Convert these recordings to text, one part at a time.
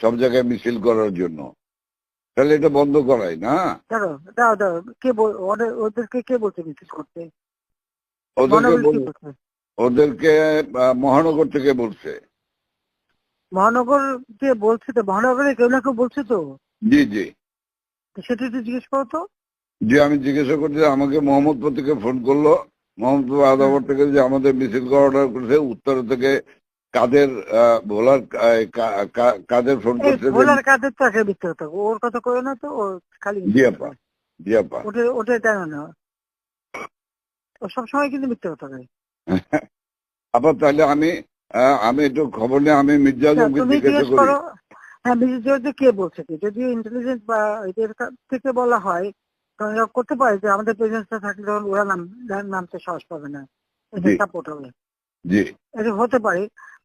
সব জায়গায় মিছিল করার জন্য। তাহলে এটা বন্ধ করাই না? দাঁড়ো কে ওদেরকে কে বলছে মিছিল করতে? ওদেরকে মহানগর? ওদেরকে থেকে বলছে। মহানগর কে বলছে তো? মহানগরে কেউ না কেউ বলছে তো? জি জি। সেটা একটু জিজ্ঞেস করো তো। যে আমি জিজ্ঞাসা করছি আমাকে মোহাম্মদপুর থেকে ফোন করল। মোহাম্মদপুর আদাবর থেকে যে আমাদের মিছিল করা অর্ডার করেছে উত্তর থেকে কাদের কা- কাদের ফোন যে- ভোলার কাদের তো একটা মিথ্যে ওর কথা কয় না তো ও খালি জি আপা জি আপা ওটা ওটা জানো না। ও সবসময় কিন্তু মিথ্যে কথা কয়। আপা তাহলে আমি আমি একটু খবর নিয়ে আমি মির্জা আচ্ছা, আজমকে জিজ্ঞাসা করি। হ্যাঁ বিশেষ যে কে বলছে কি? যদি ইন্টেলিজেন্স বা এদের থেকে বলা হয় তখন এরা করতে পারে যে আমাদের প্রেজেন্সটা থাকলে তখন ওরা নাম- নামতে সাহস পাবে না। এটা সাপোর্ট হবে। জি। এটা হতে পারে।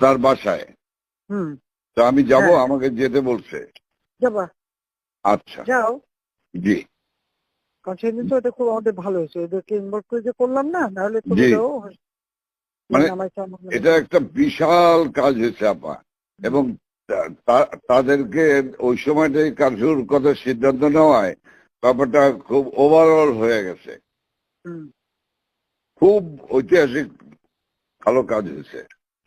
তার বাসায়। হুম। তো আমি যাব হ্যাঁ। আমাকে যেতে বলছে। যাবা? আচ্ছা। যাও। জি। তো এটা খুব আমাদের ভালো হয়েছে। ওদেরকে ইনভলভ করে যে করলাম না নাহলে মানে। এটা একটা বিশাল কাজ হয়েছে আপা এবং তাদেরকে ওই সময়টাই কারফিউর কথা সিদ্ধান্ত নেওয়ায় ব্যাপারটা খুব ওভারঅল হয়ে গেছে। খুব ঐতিহাসিক ভালো কাজ হয়েছে।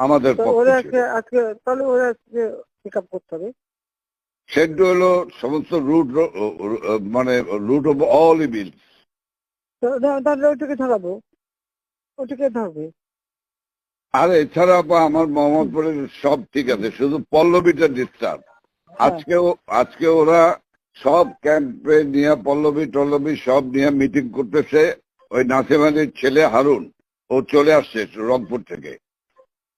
আমাদের। আজকে আজকে তাহলে ওরা পিক আপ করতে হবে। সেন্টু হলো সমস্ত রুট মানে রুট অফ অল ইভিল তাহলে ওইটাকে ধরাবো। ওইটাকে ধরবে। আর এছাড়া আমার মোহাম্মদপুরের সব ঠিক আছে শুধু পল্লবীটা ডিস্টার্ব আজকে আজকে ওরা সব ক্যাম্পে নিয়ে পল্লবী টল্লবী সব নিয়ে মিটিং করতেছে। ওই নাসিম আলীর ছেলে হারুন। ও চলে আসছে রংপুর থেকে।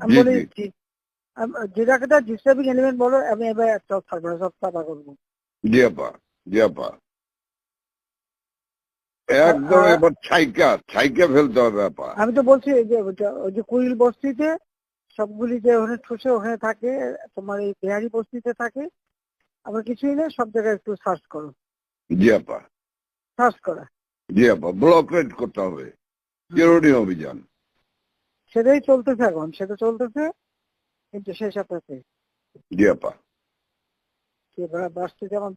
আমি বলে দিচ্ছি আম- যেটাকে ডিস্টার্বিং এলিমেন্ট বলো আমি এবার একটা থাকব না, সব সাফা করব। জি আপা জি আপা। একদম এবার ছাইকা ছাইকা ফেলতে হবে আপা। আমি তো বলছি যে ওই যে কুইল বস্তিতে সবগুলি যে ওখানে ঠুসে ওখানে থাকে তোমার এই বিহারি বস্তিতে থাকে আবার কিছুই না সব জায়গায় একটু সার্চ করো। জি আপা। সার্চ করা। জি আপা ব্লক রেড করতে হবে। চিরুনি অভিযান। সেটাই চলতেছে এখন সেটা চলতেছে কিন্তু সেই সাথে জি আপা। যেমন